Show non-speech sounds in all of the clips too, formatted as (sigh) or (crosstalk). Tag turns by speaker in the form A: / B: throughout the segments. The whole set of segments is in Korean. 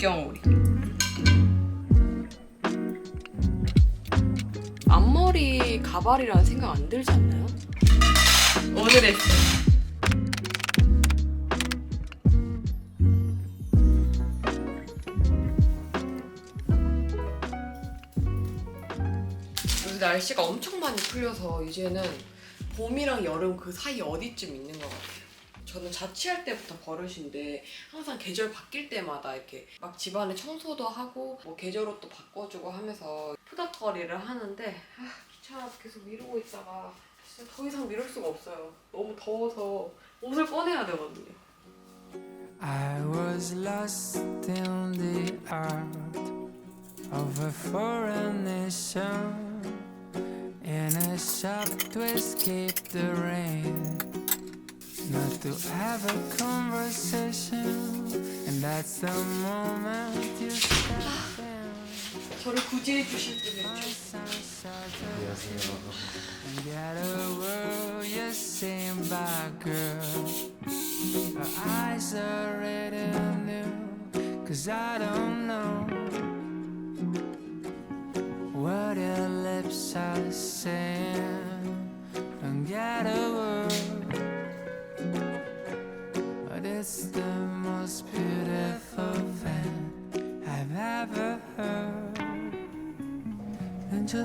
A: 극경오리. 앞머리 가발이라는 생각 안 들지 않나요? 오늘 했어요. 요새 날씨가 엄청 많이 풀려서 이제는 봄이랑 여름 그 사이 어디쯤 있는 것 같아요. 저는 자취할 때부터 버릇인데 항상 계절 바뀔 때마다 이렇게 막 집안에 청소도 하고 뭐 계절 옷도 바꿔주고 하면서 푸닥거리를 하는데 아, 귀찮아서 계속 미루고 있다가 진짜 더 이상 미룰 수가 없어요. 너무 더워서 옷을 꺼내야 되거든요.
B: I was lost in the art of a foreign nation in a shop to escape the rain. Not to have a conversation, and that's the moment you step in.
A: 저를 구제해 주실 분이
B: 안녕하세요. And get a word you sing by girl. Her eyes are red and new. Cause I don't know what your lips are saying.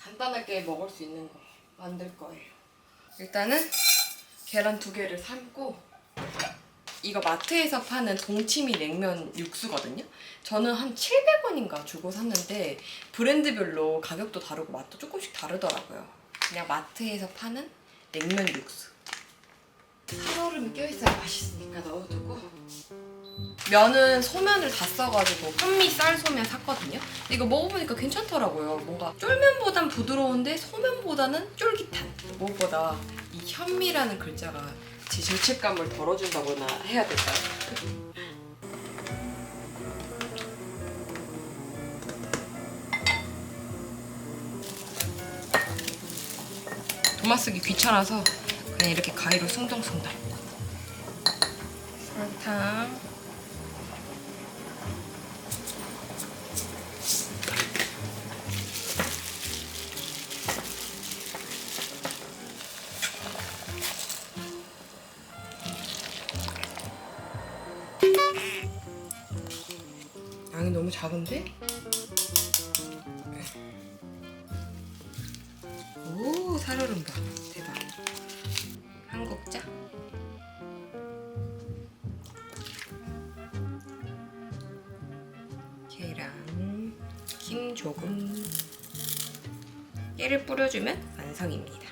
A: 간단하게 먹을 수 있는 거 만들 거예요. 일단은 계란 두 개를 삶고 이거 마트에서 파는 동치미 냉면 육수거든요. 저는 한 700원인가 주고 샀는데 브랜드별로 가격도 다르고 맛도 조금씩 다르더라고요. 그냥 마트에서 파는 냉면 육수. 살얼음이 껴있어야 맛있으니까 넣어두고 면은 소면을 다 써가지고 현미 쌀소면 샀거든요. 근데 이거 먹어보니까 괜찮더라고요. 뭔가 쫄면보단 부드러운데 소면보다는 쫄깃한. 무엇보다 이 현미라는 글자가 제 죄책감을 덜어준다거나 해야 될까요? 도마 쓰기 귀찮아서 그냥 이렇게 가위로 숭덩숭덩 설탕 양이 너무 작은데? 오 살얼음 봐 대박. 한 국자? 계란 김 조금. 깨를 뿌려주면 완성입니다.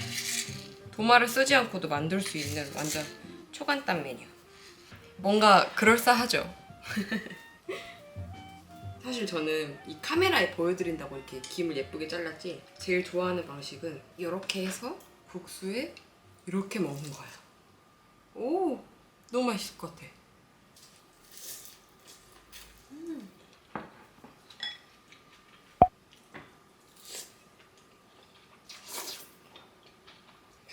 A: 도마를 쓰지 않고도 만들 수 있는 완전 초간단 메뉴. 뭔가 그럴싸하죠 (laughs) 사실 저는 이 카메라에 보여드린다고 이렇게 김을 예쁘게 잘랐지 제일 좋아하는 방식은 이렇게 해서 국수에 이렇게 먹는 거예요. 오 너무 맛있을 것 같아.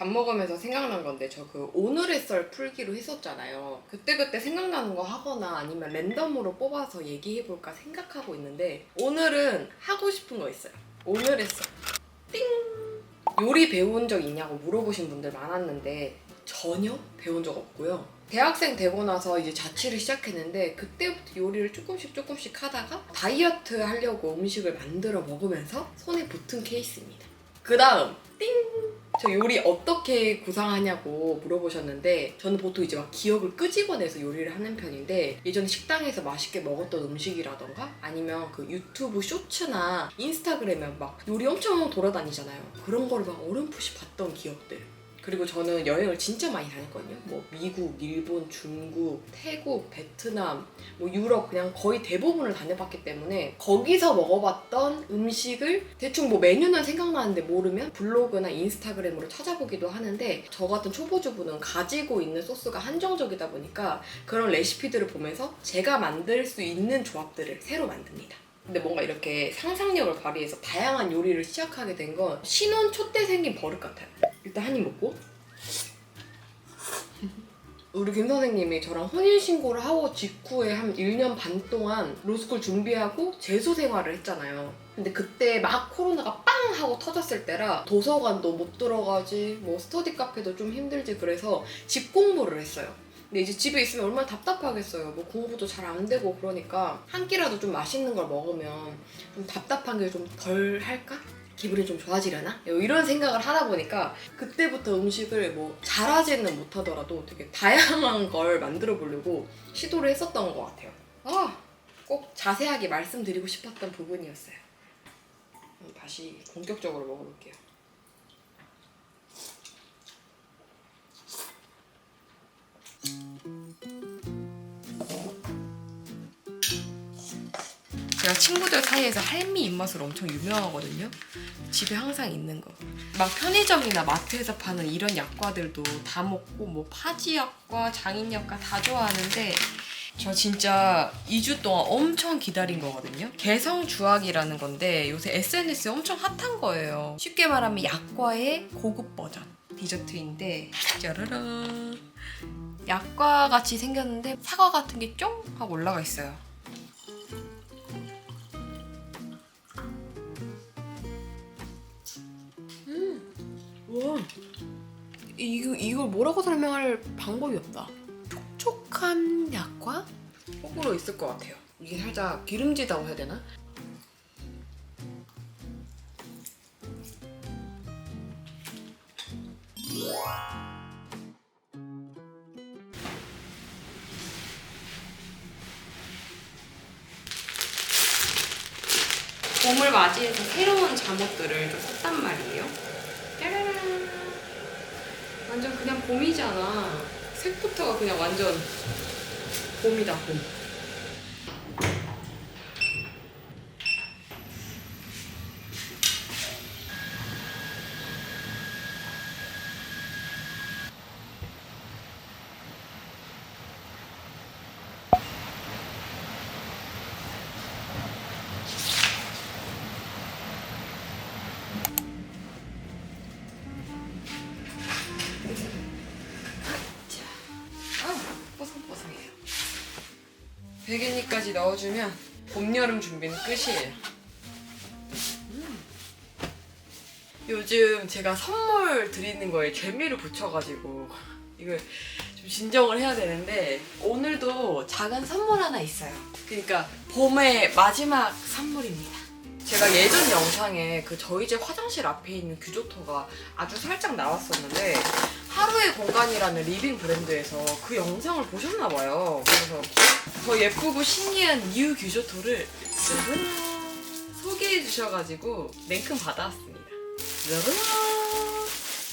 A: 밥 먹으면서 생각난 건데 저 그 오늘의 썰 풀기로 했었잖아요. 그때그때 생각나는 거 하거나 아니면 랜덤으로 뽑아서 얘기해볼까 생각하고 있는데 오늘은 하고 싶은 거 있어요. 오늘의 썰. 띵! 요리 배운 적 있냐고 물어보신 분들 많았는데 전혀 배운 적 없고요. 대학생 되고 나서 이제 자취를 시작했는데 그때부터 요리를 조금씩 조금씩 하다가 다이어트 하려고 음식을 만들어 먹으면서 손에 붙은 케이스입니다. 그 다음 띵! 저 요리 어떻게 구상하냐고 물어보셨는데 저는 보통 이제 막 기억을 끄집어내서 요리를 하는 편인데 예전에 식당에서 맛있게 먹었던 음식이라던가 아니면 그 유튜브 쇼츠나 인스타그램에 막 요리 엄청 돌아다니잖아요. 그런 거를 막 어렴풋이 봤던 기억들 그리고 저는 여행을 진짜 많이 다녔거든요. 뭐 미국, 일본, 중국, 태국, 베트남, 뭐 유럽 그냥 거의 대부분을 다녀봤기 때문에 거기서 먹어봤던 음식을 대충 뭐 메뉴는 생각나는데 모르면 블로그나 인스타그램으로 찾아보기도 하는데 저 같은 초보주부는 가지고 있는 소스가 한정적이다 보니까 그런 레시피들을 보면서 제가 만들 수 있는 조합들을 새로 만듭니다. 근데 뭔가 이렇게 상상력을 발휘해서 다양한 요리를 시작하게 된 건 신혼 초때 생긴 버릇 같아요. 일단 한 입 먹고. 우리 김 선생님이 저랑 혼인신고를 하고 직후에 한 1년 반 동안 로스쿨 준비하고 재수 생활을 했잖아요. 근데 그때 막 코로나가 빵 하고 터졌을 때라 도서관도 못 들어가지, 뭐 스터디 카페도 좀 힘들지 그래서 집 공부를 했어요. 근데 이제 집에 있으면 얼마나 답답하겠어요. 뭐 공부도 잘 안 되고 그러니까 한 끼라도 좀 맛있는 걸 먹으면 좀 답답한 게 좀 덜 할까? 기분이 좀 좋아지려나? 이런 생각을 하다 보니까 그때부터 음식을 뭐 잘하지는 못하더라도 되게 다양한 걸 만들어 보려고 시도를 했었던 것 같아요. 아, 꼭 자세하게 말씀드리고 싶었던 부분이었어요. 다시 본격적으로 먹어볼게요. 제가 친구들 사이에서 할미 입맛으로 엄청 유명하거든요. 집에 항상 있는 거. 막 편의점이나 마트에서 파는 이런 약과들도 다 먹고 뭐 파지 약과, 장인 약과 다 좋아하는데 저 진짜 2주 동안 엄청 기다린 거거든요. 개성 주악이라는 건데 요새 SNS에 엄청 핫한 거예요. 쉽게 말하면 약과의 고급 버전 디저트인데 짜라란 약과 같이 생겼는데 사과 같은 게 쫑 하고 올라가 있어요. 와 이거 이걸 뭐라고 설명할 방법이 없다. 촉촉한 약과 호불호 있을 것 같아요. 이게 살짝 기름지다고 해야 되나? 봄을 맞이해서 새로운 잠옷들을 좀 샀단 말이에요. 완전 그냥 봄이잖아. 색부터가 그냥 완전 봄이다, 봄. 베개니까지 넣어주면 봄, 여름 준비는 끝이에요. 음. 요즘 제가 선물 드리는 거에 재미를 붙여가지고 이걸 좀 진정을 해야 되는데 오늘도 작은 선물 하나 있어요. 그러니까 봄의 마지막 선물입니다. 제가 예전 영상에 그 저희 집 화장실 앞에 있는 규조토가 아주 살짝 나왔었는데 하루의 공간이라는 리빙 브랜드에서 그 영상을 보셨나 봐요. 그래서 더 예쁘고 신기한 뉴 규조토를 짜잔 소개해 주셔가지고 냉큼 받아왔습니다. 짜잔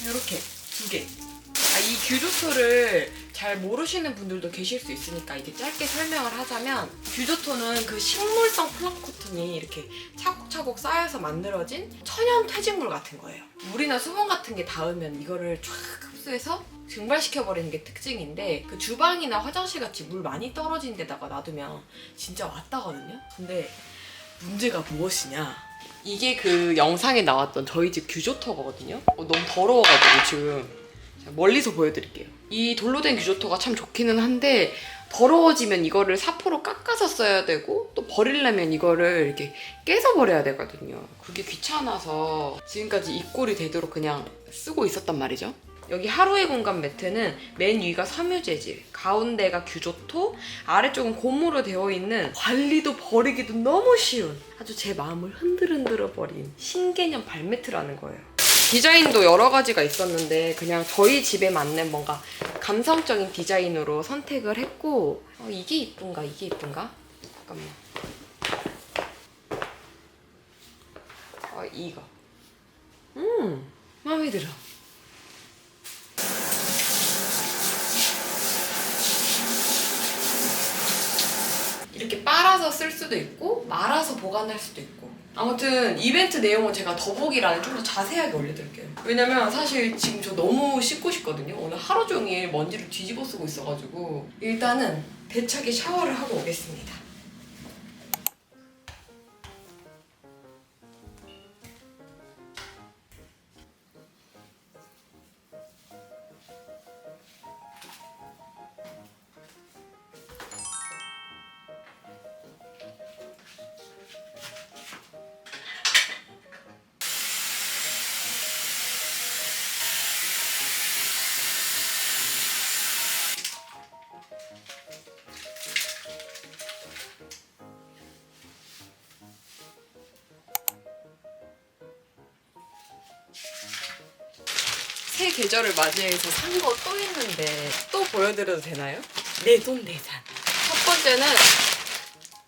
A: 이렇게 두 개. 아, 이 규조토를 잘 모르시는 분들도 계실 수 있으니까 이게 짧게 설명을 하자면 규조토는 그 식물성 플랑크톤이 이렇게 차곡차곡 쌓여서 만들어진 천연 퇴직물 같은 거예요. 물이나 수분 같은 게 닿으면 이거를 쫙 흡수해서 증발시켜 버리는 게 특징인데 그 주방이나 화장실 같이 물 많이 떨어진 데다가 놔두면 진짜 왔다거든요. 근데 문제가 무엇이냐? 이게 그 영상에 나왔던 저희 집 규조토거든요. 어, 너무 더러워가지고 지금 멀리서 보여드릴게요. 이 돌로 된 규조토가 참 좋기는 한데 더러워지면 이거를 사포로 깎아서 써야 되고 또 버리려면 이거를 이렇게 깨서 버려야 되거든요. 그게 귀찮아서 지금까지 이 꼴이 되도록 그냥 쓰고 있었단 말이죠. 여기 하루의 공간 매트는 맨 위가 섬유 재질, 가운데가 규조토, 아래쪽은 고무로 되어 있는 관리도 버리기도 너무 쉬운 아주 제 마음을 흔들흔들어 버린 신개념 발매트라는 거예요. 디자인도 여러 가지가 있었는데 그냥 저희 집에 맞는 뭔가 감성적인 디자인으로 선택을 했고 어, 이게 이쁜가 이게 이쁜가? 잠깐만 어 이거 음 마음에 들어 빨아서 쓸 수도 있고 말아서 보관할 수도 있고. 아무튼 이벤트 내용은 제가 더보기란에 좀 더 자세하게 올려드릴게요. 왜냐면 사실 지금 저 너무 씻고 싶거든요. 오늘 하루 종일 먼지를 뒤집어 쓰고 있어가지고 일단은 대차게 샤워를 하고 오겠습니다 계절을 맞이해서 산 거 또 있는데 또 보여드려도 되나요? 내 돈 내산. 첫 번째는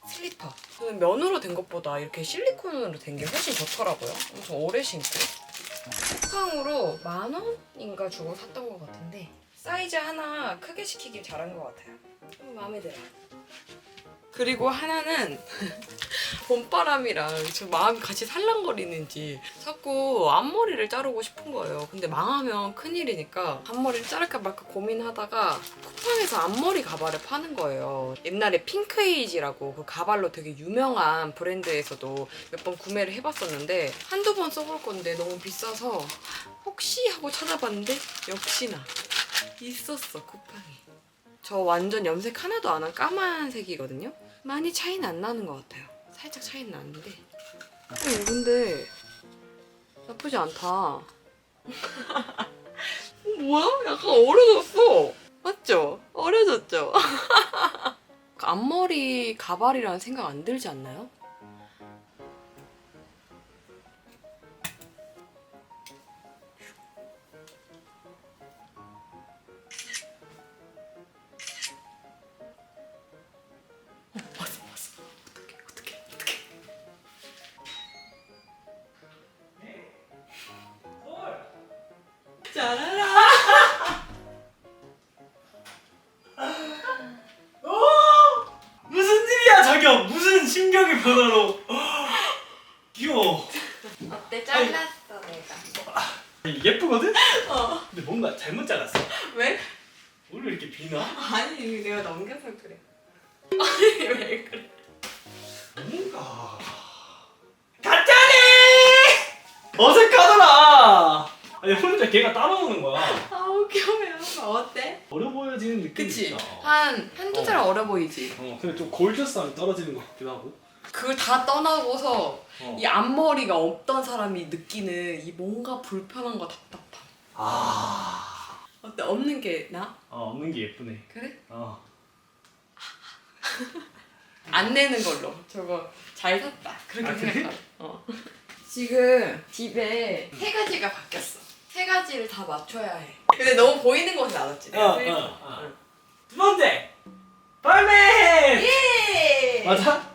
A: 슬리퍼. 저는 면으로 된 것보다 이렇게 실리콘으로 된 게 훨씬 좋더라고요. 엄청 오래 신고. 쿠팡으로 만 원인가 주고 샀던 것 같은데 사이즈 하나 크게 시키길 잘한 것 같아요. 음, 마음에 들어요. 그리고 하나는 (laughs) 봄바람이랑 저 마음이 같이 살랑거리는지 자꾸 앞머리를 자르고 싶은 거예요. 근데 망하면 큰일이니까 앞머리를 자를까 말까 고민하다가 쿠팡에서 앞머리 가발을 파는 거예요. 옛날에 핑크에이지라고 그 가발로 되게 유명한 브랜드에서도 몇 번 구매를 해봤었는데 한두 번 써볼 건데 너무 비싸서 혹시 하고 찾아봤는데 역시나 있었어 쿠팡에. 저 완전 염색 하나도 안 한 까만색이거든요. 많이 차이는 안 나는 것 같아요. 살짝 차이는 나는데. 어, 근데 나쁘지 않다. (laughs) 어, 뭐야? 약간 어려졌어. 맞죠? 어려졌죠? (laughs) 앞머리 가발이라는 생각 안 들지 않나요? 짜라라.
C: 무슨 일이야 자기야 무슨 심경의 변화로 귀여워
A: 어때 잘랐어 내가.
C: 예쁘거든?
A: 어.
C: 근데 뭔가 잘못 잘랐어
A: 왜?
C: 오늘 왜 이렇게 비나?
A: 아니 내가 넘겨서 그래. 보이지.
C: 어 근데 좀 골드스함이 떨어지는 것 같기도 하고
A: 그걸 다 떠나고서
C: 어.
A: 이 앞머리가 없던 사람이 느끼는 이 뭔가 불편한 거 답답함.
C: 아
A: 어때? 없는 게 나?
C: 어, 없는 게 예쁘네
A: 그래?
C: 어 (laughs)
A: 안 내는 걸로. 저거 잘 샀다. 그렇게
C: 아, 그래?
A: 생각하. 어. 지금 집에 세 가지가 바뀌었어. 세 가지를 다 맞춰야 해. 근데 너무 보이는 곳에 놔뒀지. 내가
C: 어. 어, 어. 두 번째 발맨
A: 예!
C: 맞아?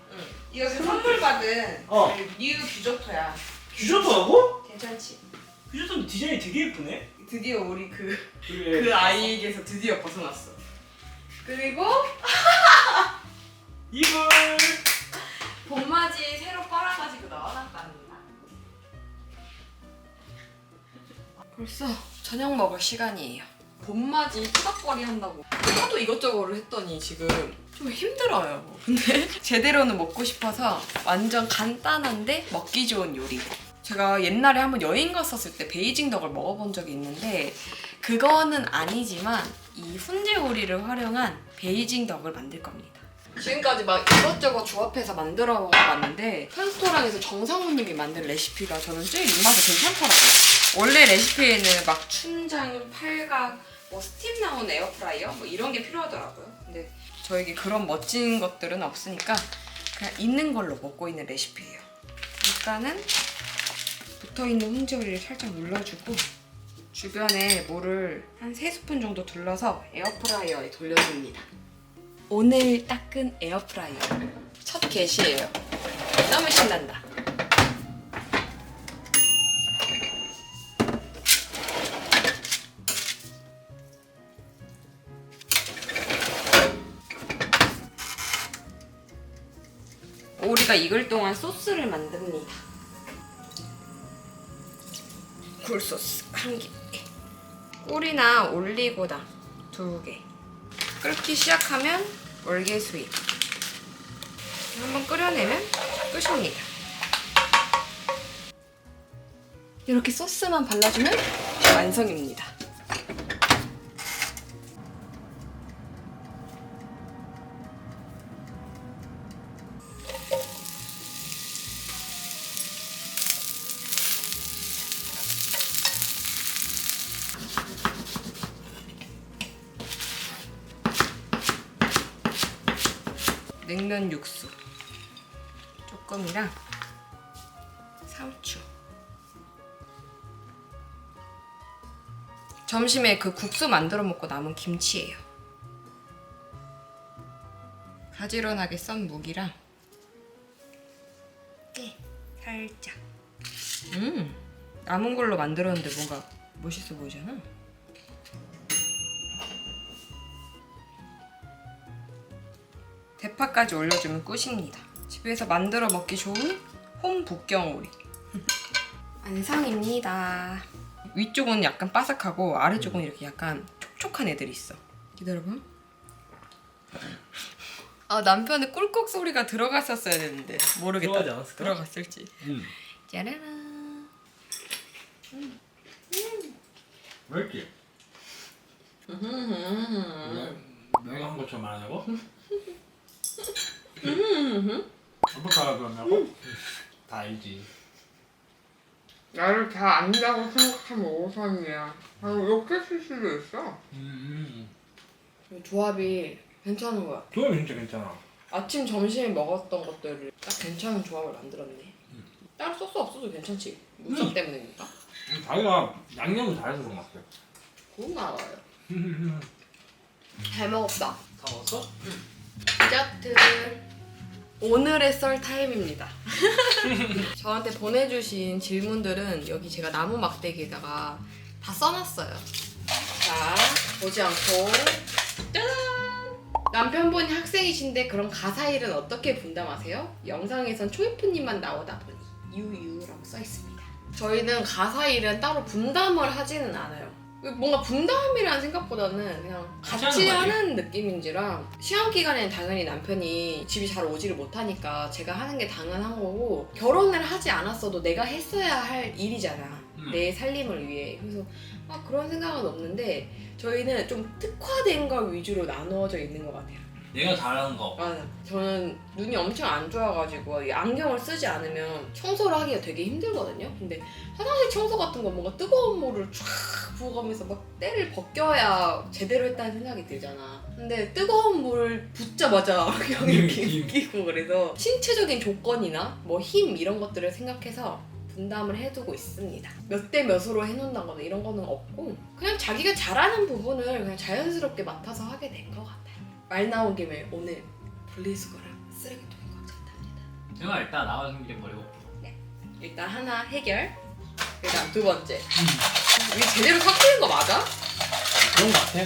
A: 이거 그 선물 받은
C: 어.
A: 그뉴 규조토야.
C: 규조토하고?
A: 괜찮지?
C: 규조토 디자인이 되게 예쁘네
A: 드디어 우리 그,
C: 그래.
A: 그 아이에게서 드디어 벗어났어. 그리고 (laughs)
C: 이불
A: 봄맞이 새로 빨아가지고 넣어놨답니다. 벌써 저녁 먹을 시간이에요. 봄맞이 투닥거리 한다고 하도 이것저것을 했더니 지금 좀 힘들어요. 근데 (laughs) 제대로는 먹고 싶어서 완전 간단한데 먹기 좋은 요리. 제가 옛날에 한번 여행 갔었을 때 베이징 덕을 먹어본 적이 있는데 그거는 아니지만 이 훈제 오리를 활용한 베이징 덕을 만들 겁니다. 지금까지 막 이것저것 조합해서 만들어 먹어봤는데 현스토랑에서 정상훈님이 만든 레시피가 저는 제일 입맛에 괜찮더라고요. 원래 레시피에는 막 춘장, 팔각, 뭐 스팀 나온 에어프라이어 뭐 이런 게 필요하더라고요. 근데 저에게 그런 멋진 것들은 없으니까 그냥 있는 걸로 먹고 있는 레시피예요. 일단은 붙어있는 훈제오리를 살짝 눌러주고 주변에 물을 한 3스푼 정도 둘러서 에어프라이어에 돌려줍니다. 오늘 닦은 에어프라이어 첫 get이에요. 너무 신난다. 오리가 익을 동안 소스를 만듭니다. 굴소스 한 개. 꿀이나 올리고당 두 개. 끓기 시작하면 월계수잎. 한번 끓여내면 끝입니다. 이렇게 소스만 발라주면 완성입니다. 냉면 육수 조금이랑 상추. 점심에 그 국수 만들어 먹고 남은 김치예요. 가지런하게 썬 무기랑 깨 살짝. 음 남은 걸로 만들었는데 뭔가 멋있어 보이잖아 대파까지 올려주면 끝입니다. 집에서 만들어 먹기 좋은 홈 북경오리. (laughs) 완성입니다. 위쪽은 약간 바삭하고 아래쪽은 이렇게 약간 촉촉한 애들이 있어. 기다려봐. 아 남편의 꿀꺽 소리가 들어갔었어야 되는데 모르겠다.
C: 들어가지 않았을까?
A: 들어갔을지.
C: 응.
A: 짜라란.
C: 왜 이렇게? 내가 한 것처럼 말하냐고? (laughs) 어떻게 알아들었냐고? 다 알지.
A: 나를 다 안다고 생각하면 오산이야. 아, 이렇게 쓸 수도 있어.
C: 음,
A: 조합이 괜찮은 거야.
C: 그건 진짜 괜찮아.
A: 아침 점심에 먹었던 것들을 딱 괜찮은 조합을 만들었네. 따로 소스 없어도 괜찮지. 무쌈 때문이니까.
C: 음, 자기가 양념을 잘해서 그런 것 같아.
A: 그건 알아요. 잘 먹었다.
C: 다 먹었어?
A: 디저트. 오늘의 썰 타임입니다. (laughs) 저한테 보내주신 질문들은 여기 제가 나무 막대기에다가 다 써놨어요. 자, 보지 않고 짜잔! 남편분이 학생이신데 그럼 가사 일은 어떻게 분담하세요? 영상에선 초이프님만 나오다 보니 유유라고 써 있습니다. 저희는 가사 일은 따로 분담을 하지는 않아요. 뭔가 분담이라는 생각보다는 그냥 같이
C: 하는
A: 하는 느낌인지라 시험 기간에는 당연히 남편이 집이 잘 오지를 못하니까 제가 하는 게 당연한 거고 결혼을 하지 않았어도 내가 했어야 할 일이잖아
C: 음.
A: 내 살림을 위해 그래서 아, 그런 생각은 없는데 저희는 좀 특화된 걸 위주로 나누어져 있는 것 같아요.
C: 내가 잘하는 거.
A: 맞아. 저는 눈이 엄청 안 좋아가지고 이 안경을 쓰지 않으면 청소를 하기가 되게 힘들거든요. 근데 화장실 청소 같은 거 뭔가 뜨거운 물을 쫙 부어가면서 막 때를 벗겨야 제대로 했다는 생각이 들잖아. 근데 뜨거운 물을 붓자마자 (laughs) 안경이
C: 힘.
A: 웃기고 그래서 신체적인 조건이나 뭐 힘 이런 것들을 생각해서 분담을 해두고 있습니다. 몇 대 몇으로 해놓는다거나 이런 거는 없고 그냥 자기가 잘하는 부분을 그냥 자연스럽게 맡아서 하게 된 것 같아요. 말 나온 김에 오늘 분리수거랑 쓰레기통에 꽉 찼답니다.
C: 제가 일단 나가는 길에 버리고.
A: 일단 하나 해결. 그다음 두 번째. 이게 제대로 섞이는 거 맞아?
C: 그런 것 같아.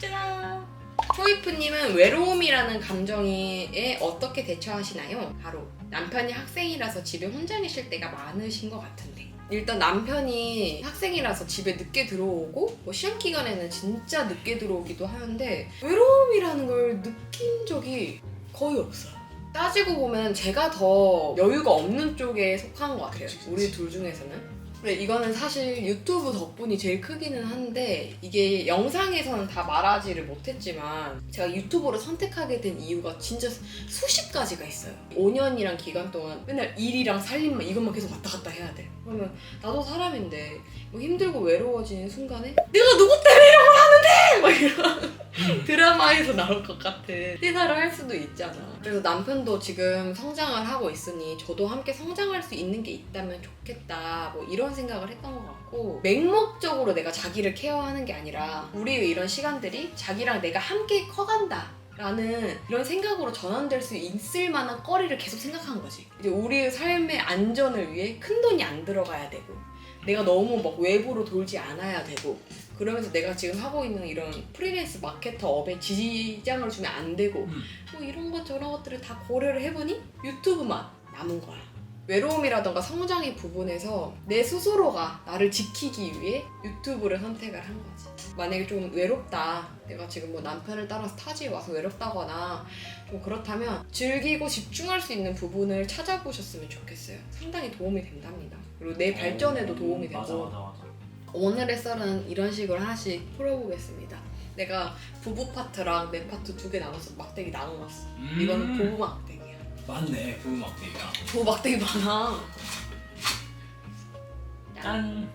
A: 짜잔. 초이프님은 외로움이라는 감정에 어떻게 대처하시나요? 바로 남편이 학생이라서 집에 혼자 계실 때가 많으신 것 같은데. 일단 남편이 학생이라서 집에 늦게 들어오고 뭐 시험 기간에는 진짜 늦게 들어오기도 하는데 외로움이라는 걸 느낀 적이 거의 없어요. 따지고 보면 제가 더 여유가 없는 쪽에 속한 것 같아요.
C: 그치, 그치.
A: 우리 둘 중에서는. 근데 이거는 사실 유튜브 덕분이 제일 크기는 한데 이게 영상에서는 다 말하지를 못했지만 제가 유튜브를 선택하게 된 이유가 진짜 수십 가지가 있어요. 5년이란 기간 동안 맨날 일이랑 살림만 이것만 계속 왔다 갔다 해야 돼. 그러면 나도 사람인데 뭐 힘들고 외로워지는 순간에 내가 누구 때문에 이런 걸 하는 데! 막 이런 (laughs) 드라마에서 나올 것 같은 시사를 할 수도 있잖아. 그래서 남편도 지금 성장을 하고 있으니 저도 함께 성장할 수 있는 게 있다면 좋겠다. 뭐 이런 생각을 했던 것 같고 맹목적으로 내가 자기를 케어하는 게 아니라 우리의 이런 시간들이 자기랑 내가 함께 커간다. 라는 이런 생각으로 전환될 수 있을 만한 거리를 계속 생각한 거지. 이제 우리의 삶의 안전을 위해 큰 돈이 안 들어가야 되고, 내가 너무 막 외부로 돌지 않아야 되고, 그러면서 내가 지금 하고 있는 이런 프리랜서 마케터 업에 지장을 주면 안 되고
C: 음.
A: 뭐 이런 것 저런 것들을 다 고려를 해보니 유튜브만 남은 거야. 외로움이라던가 성장의 부분에서 내 스스로가 나를 지키기 위해 유튜브를 선택을 한 거지. 만약에 좀 외롭다. 내가 지금 뭐 남편을 따라서 타지에 와서 외롭다거나 좀 그렇다면 즐기고 집중할 수 있는 부분을 찾아보셨으면 좋겠어요. 상당히 도움이 된답니다. 그리고 내 발전에도 도움이 되고.
C: 맞아 맞아 맞아.
A: 오늘의 썰은 이런 식으로 하나씩 풀어보겠습니다. 내가 부부 파트랑 내 파트 두 개 나눠서 막대기 나눠놨어.
C: 음.
A: 이거는 부부 막대기야.
C: 맞네 부부 막대기야.
A: 부부 막대기 많아.
C: 짠.